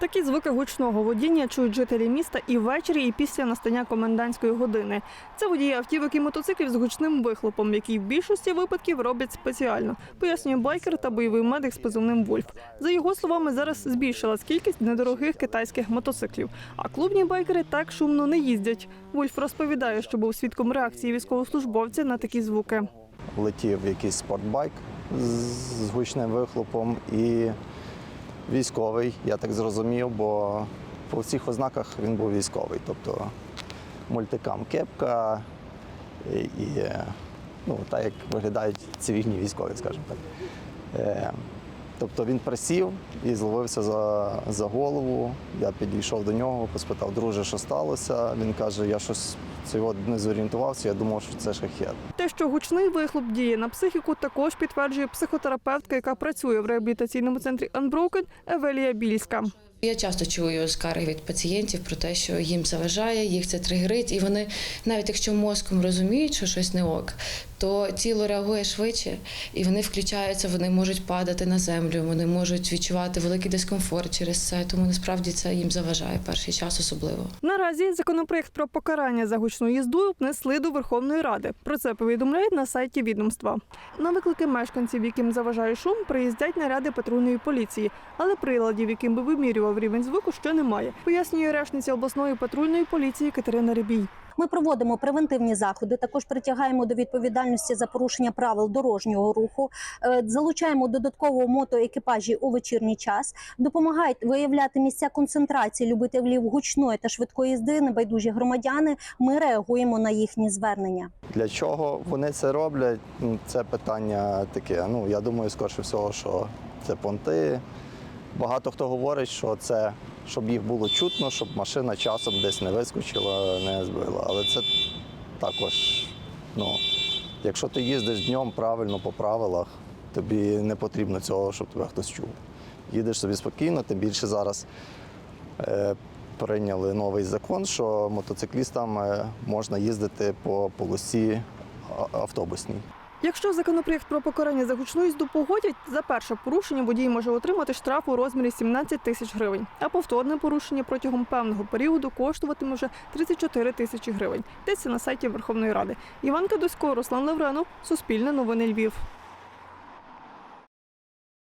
Такі звуки гучного водіння чують жителі міста і ввечері, і після настання комендантської години. Це водії автівок і мотоциклів з гучним вихлопом, який в більшості випадків роблять спеціально, пояснює байкер та бойовий медик з позивним Вольф. За його словами, зараз збільшилась кількість недорогих китайських мотоциклів. А клубні байкери так шумно не їздять. Вольф розповідає, що був свідком реакції військовослужбовця на такі звуки. летів якийсь спортбайк з гучним вихлопом і військовий, я так зрозумів, бо по всіх ознаках він був військовий. Тобто мультикам кепка і, і ну, так як виглядають цивільні військові, скажімо так. Тобто він присів і зловився за, за голову. Я підійшов до нього, поспитав, друже, що сталося. Він каже, я щось цього не зорієнтувався, я думав, що це шахет. Те, що гучний вихлоп діє на психіку, також підтверджує психотерапевтка, яка працює в реабілітаційному центрі Unbroken Евелія Більська. Я часто чую скарги від пацієнтів про те, що їм заважає, їх це тригерить, і вони, навіть якщо мозком розуміють, що щось не ок, то тіло реагує швидше, і вони включаються, вони можуть падати на землю, вони можуть відчувати великий дискомфорт через це. Тому насправді це їм заважає перший час особливо. Наразі законопроект про покарання за гучну їзду внесли до Верховної Ради. Про це повідомляють на сайті відомства. На виклики мешканців, яким заважає шум, приїздять наряди патрульної поліції, але приладів, яким би вимірював рівень звуку, ще немає. Пояснює речниця обласної патрульної поліції Катерина Рибій. Ми проводимо превентивні заходи. Також притягаємо до відповідальності за порушення правил дорожнього руху, е, залучаємо додатково мотоекіпажі у вечірній час, допомагають виявляти місця концентрації любителів гучної та швидкої їзди, небайдужі громадяни. Ми реагуємо на їхні звернення. Для чого вони це роблять? Ну, Це питання таке. Ну, я думаю, скорше всього, що це понти. Багато хто говорить, що це щоб їх було чутно, щоб машина часом десь не вискочила, не збила. Але це також, ну, якщо ти їздиш днем правильно по правилах, тобі не потрібно цього, щоб тебе хтось чув. Їдеш собі спокійно, тим більше зараз е, прийняли новий закон, що мотоциклістам е, можна їздити по полосі автобусній. Якщо законопроєкт про покарання за гучну їзду погодять, за перше порушення водій може отримати штраф у розмірі 17 тисяч гривень, а повторне порушення протягом певного періоду коштуватиме вже 34 тисячі гривень. Йдеться на сайті Верховної Ради. Іван Кадусько, Руслан Лавренов, Суспільне новини Львів.